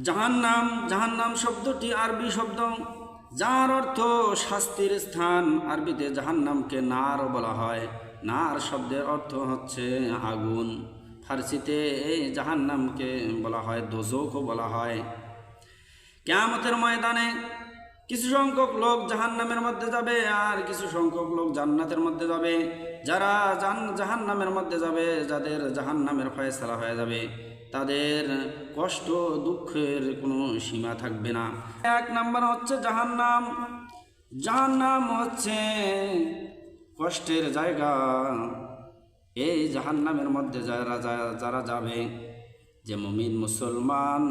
জাহান্নাম জাহান্নাম শব্দটি আরবি শব্দ। যার অর্থ শাস্তির স্থান। আরবিতে জাহান্নামকে নার বলা হয়। নার শব্দের অর্থ হচ্ছে আগুন। ফার্সিতে এই জাহান্নামকে বলা হয় দোজকও বলা হয়। কেয়ামতের ময়দানে কিছু সংখ্যক লোক জাহান্নামের মধ্যে যাবে আর কিছু সংখ্যক লোক জান্নাতের মধ্যে যাবে। যারা জান, জাহান্নামের মধ্যে যাবে, যাদের জাহান্নামের ফয়সলা হয়ে যাবে। তাদের কষ্ট, দুঃখের কোনো সীমা থাকবে না। এক নাম্বার হচ্ছে জাহান্নাম। জাহান্নাম হচ্ছে কষ্টের জায়গা। এই জাহান্নামের মধ্যে যারা যারা যাবে, যে মমিন মুসলমান,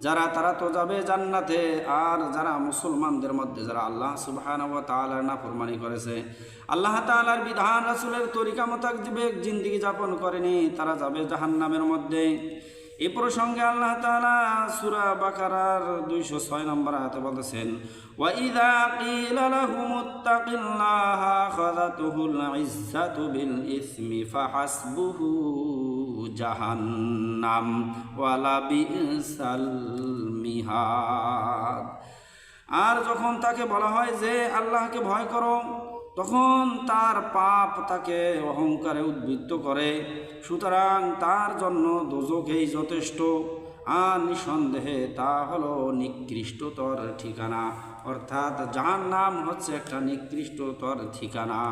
যারা, তারা তো যাবে জান্নাতে। আর যারা মুসলমানদের মধ্যে, যারা আল্লাহ সুবহান ও না নাফরমানি করেছে, আল্লাহ তাআলার বিধান, রাসূলের তরিকা মোতাক বিবেক জিন্দিগি যাপন করেনি, তারা যাবে জাহান্নামের মধ্যে। এ প্রসঙ্গে আল্লাহ তাআলা সূরা বাকারার 206 নম্বর হাতে বলতেছেন জাহান্নাম আর যখন তাকে বলা হয় যে আল্লাহকে ভয় করো তখন তার পাপ তাকে অহংকারে উদ্বৃত্ত করে। সুতরাং তার জন্য দোজকেই যথেষ্ট। আর নিঃসন্দেহে তা হলো নিকৃষ্টতর ঠিকানা। অর্থাৎ যার নাম হচ্ছে একটা নিকৃষ্টতর ঠিকানা।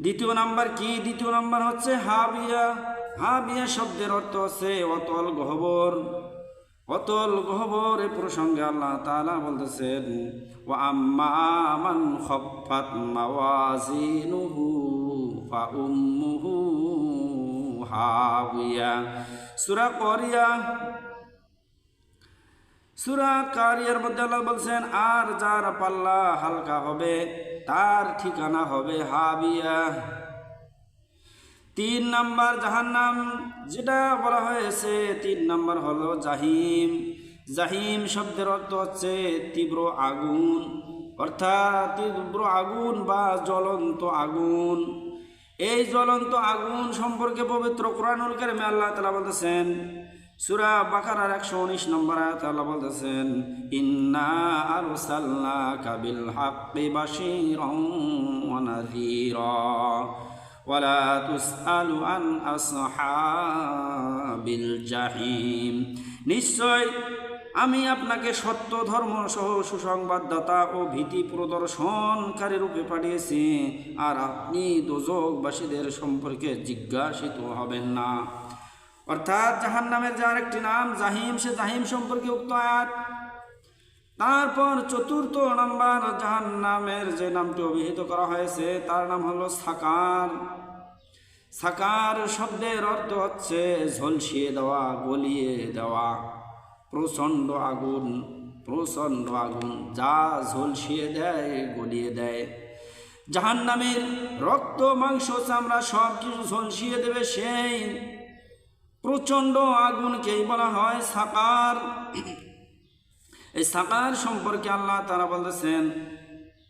দ্বিতীয় নাম্বার কি? দ্বিতীয় নাম্বার হচ্ছে হাবিয়া। হাবিয়া শব্দের অর্থ হচ্ছে অতল গহবর। অতল গহবর প্রসঙ্গে আল্লাহ তালা বলতেছেন, ওয়া আম্মা মান খাফফাত মাওয়াজিনুহু ফা উম্মুহু হাবিয়া সূরা করিয়া, সুরা কারিয়ার মধ্যে আল্লাহ বলছেন, আর যার পাল্লা হালকা হবে, তার ঠিকানা হবে হাবিয়া। তিন নাম্বার জাহান্নাম, যেটা বলা হয়েছে তিন নাম্বার হলো জাহিম। জাহিম শব্দের অর্থ হচ্ছে তীব্র আগুন, অর্থাৎ তীব্র আগুন বা জ্বলন্ত আগুন। এই জ্বলন্ত আগুন সম্পর্কে পবিত্র কোরআনুল কারিমে আল্লাহ তাআলা বলতেছেন, সূরা বাকারার একশো উনিশ নম্বর আয়াতে বলতেছেন, ইন্না আরসালনাকা বিল হাক্কি বাশীরান ওয়া ওয়ালা তুসআলু আন আসহাবিল জাহিম। নিশ্চয় আমি আপনাকে সত্য, ধর্ম সহ সুসংবাদদাতা ও ভীতি প্রদর্শনকারী রূপে পাঠিয়েছি, আর আপনি দোজকবাসীদের সম্পর্কে জিজ্ঞাসিত হবেন না। অর্থাৎ জাহান নামের যার একটি নাম, জাহিম, সে জাহিম সম্পর্কে উক্ত আয়াত তারপর চতুর্থ নাম্বার জাহান নামের যে নামটি অভিহিত করা হয়েছে, তার নাম হলো সাকার। সাকার শব্দের অর্থ হচ্ছে ঝলসিয়ে দেওয়া, গলিয়ে দেওয়া, প্রচণ্ড আগুন প্রচণ্ড আগুন, যা ঝলসিয়ে দেয়, গলিয়ে দেয়। জাহান নামের রক্ত, মাংস, চামড়া, সব কিছু ঝলসিয়ে দেবে সেই প্রচণ্ড আগুনকেই বলা হয় সাকার। এই সাকার সম্পর্কে আল্লাহ তারা বলতেছেন,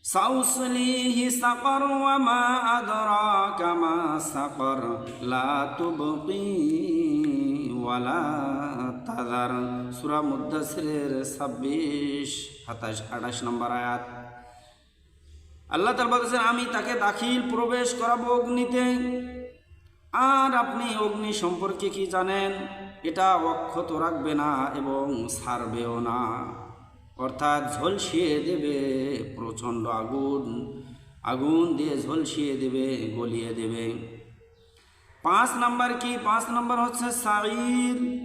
সাউসলিহি সাকার ওয়া মা আদরাকা মা সাকার, লা তুবকি ওয়ালা তাদার সূরা মুদ্দাসিরের 26 27 28 নম্বর আয়াত। আল্লাহ তাআলা বলতেছেন, আমি তাকে দাখিল প্রবেশ করাবো অগ্নিতে। আর আপনি অগ্নি সম্পর্কে কি জানেন? এটা অক্ষত রাখবে না এবং ছাড়বেও না। অর্থাৎ ঝলসিয়ে দেবে প্রচণ্ড আগুন। আগুন দিয়ে ঝলসিয়ে দেবে, গলিয়ে দেবে। পাঁচ নাম্বার কি? পাঁচ নাম্বার হচ্ছে সাইর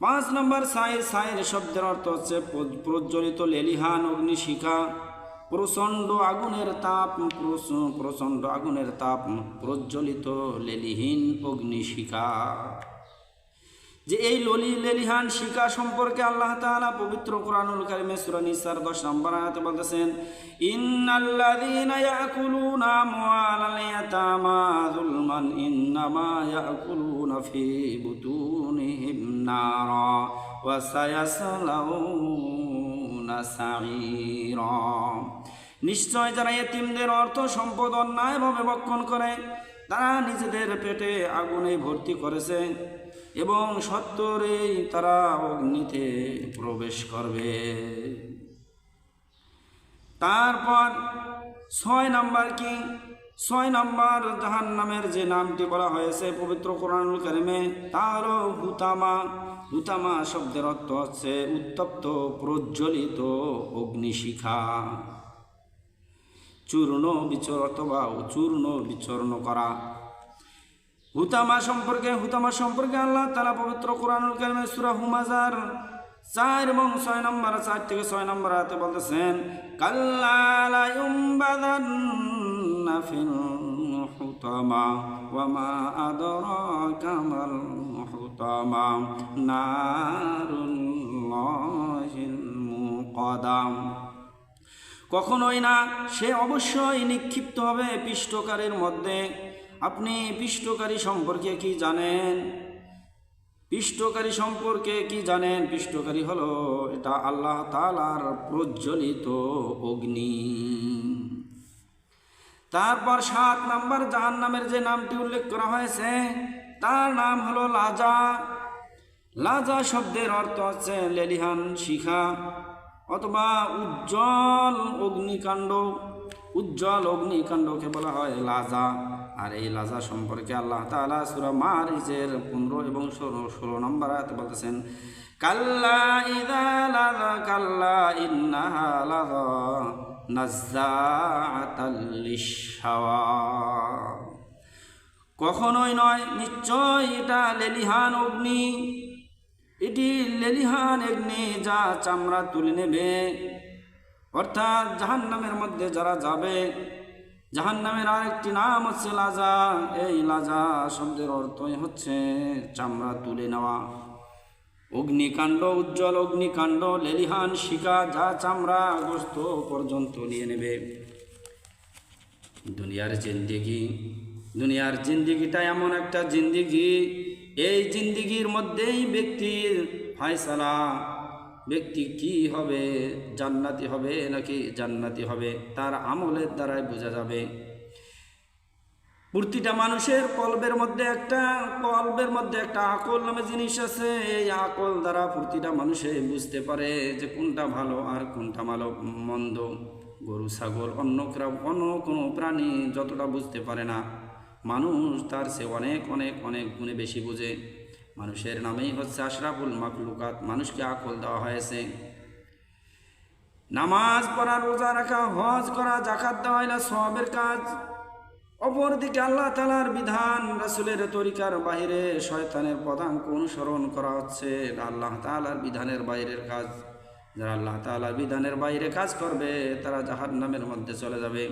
পাঁচ নম্বর সাইর সাইর শব্দের অর্থ হচ্ছে প্র- প্রজ্বলিত লেলিহান অগ্নিশিখা। প্রচণ্ড আগুনের তাপ, প্রচ- প্রচণ্ড আগুনের তাপ, প্রজ্বলিত লেলিহীন অগ্নিশিখা। যে এই ললি লেলিহান শিকা সম্পর্কে আল্লাহ তাআলা পবিত্র কোরআনুল কারিমে সূরা নিসার 10 নম্বর আয়াতে বলতেছেন, ইন্নাল্লাযীনা ইয়াকুলুনা আমওয়ালাল ইয়াতামা যুলমান, ইন্নামা ইয়াকুলুনা ফি বুতুনিহিম নারা, ওয়া সায়াসলাউনা সাঈরা নিশ্চয় যারা এতিমদের অর্থ, সম্পদ অন্যায়ভাবে ভক্ষণ করে, তারা নিজেদের পেটে আগুনে ভর্তি করেছে। এবং সত্তরেই তারা অগ্নিতে প্রবেশ করবে। তারপর ছয় নাম্বার কি? ছয় নাম্বার জাহান নামের যে নামটি বলা হয়েছে পবিত্র কোরআনুল কারিমে তার হুতামা হুতামা শব্দের অর্থ হচ্ছে উত্তপ্ত, প্রজ্বলিত অগ্নিশিখা। চূর্ণ বিচর অথবা চূর্ণ বিচরণ করা। হুতামা সম্পর্কে হুতামা সম্পর্কে আল্লাহ তালা পবিত্র কোরআনুল কারিমে সুরা হুমাজার চার এবং ছয় নম্বর, চার থেকে ছয় নম্বর হাতে বলতেছেন হুতামা মাল হুতামা কখনোই না, সে অবশ্যই নিক্ষিপ্ত হবে পিষ্টকারের মধ্যে। আপনি পিষ্টকারী সম্পর্কে কি জানেন? পিষ্টকারী সম্পর্কে কি জানেন? পিষ্টকারী হলো এটা আল্লাহ তালার প্রজ্বলিত অগ্নি। তারপর সাত নাম্বার জাহান নামের যে নামটি উল্লেখ করা হয়েছে, তার নাম হলো লাজা। লাজা শব্দের অর্থ হচ্ছে লেলিহান শিখা অথবা উজ্জ্বল অগ্নিকাণ্ড। উজ্জ্বল অগ্নিকাণ্ডকে বলা হয় লাজা। আর এই লাজা সম্পর্কে আল্লাহ তালা সুরা মারিজের পনেরো এবং ষোলো ষোলো নম্বর আয়াতে বলতেছেন, কাল্লা ইদা লাজা কাল্লা ইন্নাহা লাজা কখনোই নয় নিশ্চয় এটা লেলিহান অগ্নি। এটি লেলিহান অগ্নি যা চামড়া তুলে নেবে। অর্থাৎ জাহান নামের মধ্যে যারা যাবে জাহান নামের আরেকটি নাম হচ্ছে লাজা। এই লাজা শব্দের অর্থই হচ্ছে চামড়া তুলে নেওয়া। অগ্নিকাণ্ড উজ্জ্বল, অগ্নিকাণ্ড, লেলিহান শিকা, যা চামড়া গোস্ত পর্যন্ত নিয়ে নেবে। দুনিয়ার জিন্দিগি, দুনিয়ার জিন্দিগিটা এমন একটা জিন্দিগি, এই জিন্দিগির মধ্যেই ব্যক্তির ফায়সালা ব্যক্তি কি হবে? জান্নাতি হবে নাকি জান্নাতি হবে? তার আমলের দ্বারাই বোঝা যাবে। প্রতিটা মানুষের কল্পের মধ্যে একটা কল্পের মধ্যে একটা আকল নামে জিনিস আছে। এই আকল দ্বারা প্রতিটা মানুষে বুঝতে পারে যে কোনটা ভালো আর কোনটা ভালো, মন্দ, গরু, ছাগল, অন্য অন্য কোনো প্রাণী যতটা বুঝতে পারে না। মানুষ তার সে অনেক অনেক অনেক গুণে বেশি বোঝে। মানুষের নামেই হচ্ছে আশরাফুল মাকলুকাত মানুষকে আকল দেওয়া হয়েছে। নামাজ পড়া, রোজা রাখা, হজ করা জাকাত দেওয়া এলা সবের কাজ। অপরদিকে আল্লাহ তালার বিধান, রাসুলের তরিকার বাইরে শয়তানের পদাঙ্ক অনুসরণ করা হচ্ছে। আল্লাহ তালার বিধানের বাইরের কাজ। যারা আল্লাহ তালার বিধানের বাইরে কাজ করবে, তারা জাহান নামের মধ্যে চলে যাবে।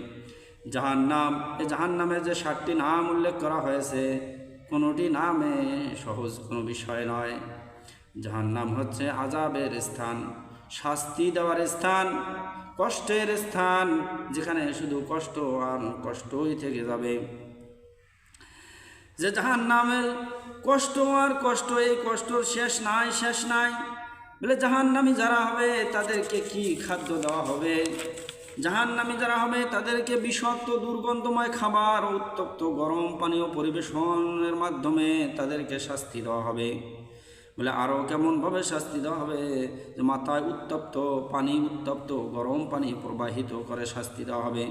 জাহান নাম এই জাহান নামের যে ষাটটি নাম উল্লেখ করা হয়েছে কোনোটি নামে সহজ কোনো বিষয় নয়। জাহান নাম হচ্ছে আজাবের স্থান, শাস্তি দেওয়ার স্থান, কষ্টের স্থান, যেখানে শুধু কষ্ট আর কষ্টই থেকে যাবে। যে জাহান নামের কষ্ট আর কষ্ট, এই কষ্টর শেষ নাই শেষ নাই। বলে জাহান নামি যারা হবে, তাদেরকে কি খাদ্য দেওয়া হবে? জাহান নামি যারা হবে, তাদেরকে বিষাক্ত, দুর্গন্ধময় খাবার উত্তপ্ত গরম পানীয় পরিবেশনের মাধ্যমে তাদেরকে শাস্তি দেওয়া হবে। বলে আরও কেমনভাবে শাস্তি দেওয়া হবে? যে মাথায় উত্তপ্ত পানি, উত্তপ্ত গরম পানি প্রবাহিত করে শাস্তি দেওয়া হবে।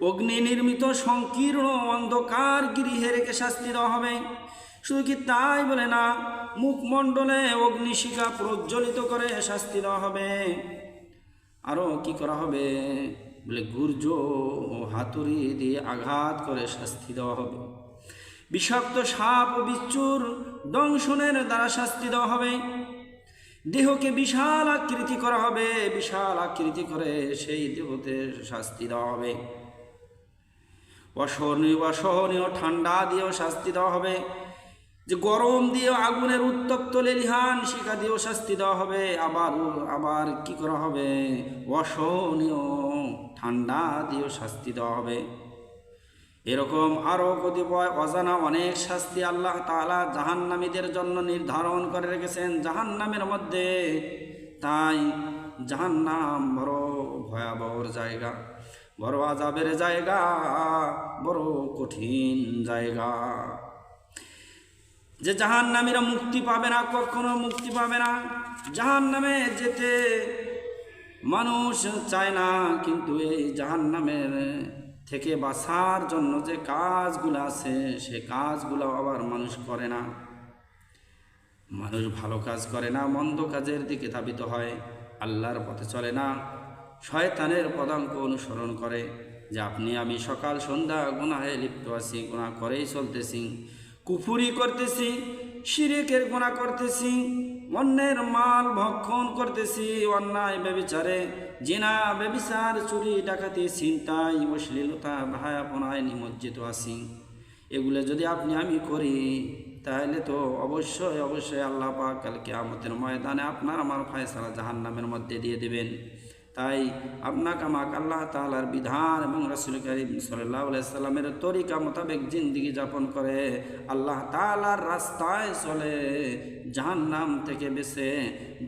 অগ্নি নির্মিত সংকীর্ণ অন্ধকার গৃহে রেখে শাস্তি দেওয়া হবে। শুধু কি তাই বলে না, মুখমণ্ডলে অগ্নিশিখা প্রজ্বলিত করে শাস্তি দেওয়া হবে। আরও কি করা হবে? বলে গুর্জ ও হাতুড়ি দিয়ে আঘাত করে শাস্তি দেওয়া হবে। বিষাক্ত সাপ ও বিচ্ছুর দংশনের দ্বারা শাস্তি দেওয়া হবে। দেহকে বিশাল আকৃতি করা হবে। বিশাল আকৃতি করে সেই দেহতে শাস্তি দেওয়া হবে। অসহনীয় অসহনীয় ঠান্ডা দিয়েও শাস্তি দেওয়া হবে। যে গরম দিয়ে আগুনের উত্তপ্ত লেলিহান শিকা দিয়েও শাস্তি দেওয়া হবে, আবার আবার কি করা হবে? অসহনীয়, ঠান্ডা দিয়েও শাস্তি দেওয়া হবে। এরকম আরও কতিপয় অজানা অনেক শাস্তি আল্লাহ তালা জাহান্নামীদের জন্য নির্ধারণ করে রেখেছেন। জাহান্নামের মধ্যে তাই জাহান্নাম বড় ভয়াবহর জায়গা, বড় আজাবের জায়গা, বড় কঠিন জায়গা। যে জাহান নামীরা মুক্তি পাবে না, কখনো মুক্তি পাবে না। জাহান নামে যেতে মানুষ চায় না, কিন্তু এই জাহান নামের থেকে বাঁচার জন্য যে কাজগুলো আছে, সে কাজগুলো আবার মানুষ করে না। মানুষ ভালো কাজ করে না, মন্দ কাজের দিকে ধাবিত হয়, আল্লাহর পথে চলে না। শয়তানের পদাঙ্ক অনুসরণ করে যে, আপনি আমি সকাল, সন্ধ্যা গুনাহে লিপ্ত আছি গুণা করেই চলতেছি। কুফুরি করতেছি শিরেকের গুণা করতেছি, অন্যের মাল ভক্ষণ করতেছি, অন্যায় ব্যবিচারে, জিনা, ব্যবিচার, চুরি, ডাকাতি চিন্তায় অশ্লীলতা, ভায়াপনায় নিমজ্জিত আছি। এগুলো যদি আপনি আমি করি, তাহলে তো অবশ্যই অবশ্যই আল্লাহ পাক কালকে আমাদের ময়দানে আপনার আমার ফয়সালা জাহান্নামের মধ্যে দিয়ে দেবেন। তাই আপনাকে আমাকে আল্লাহ তালার বিধান এবং রসুল করিম সাল্লাহ সাল্লামের তরিকা মোতাবেক জিন্দিগি যাপন করে আল্লাহ তালার রাস্তায় চলে, জাহান্নাম থেকে বেছে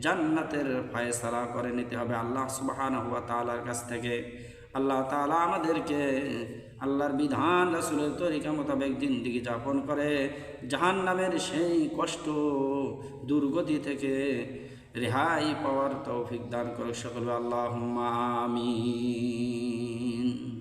জান্নাতের ফয়সালা করে নিতে হবে আল্লাহ সুবাহান হুয়া তালার কাছ থেকে। আল্লাহ তালা আমাদেরকে আল্লাহর বিধান, রাসুলের তরিকা মোতাবেক জিন্দিগি যাপন করে জাহান নামের সেই কষ্ট, দুর্গতি থেকে রেহাই পাওয়ার তৌফিক দান করে সকল। আল্লাহ আমিন।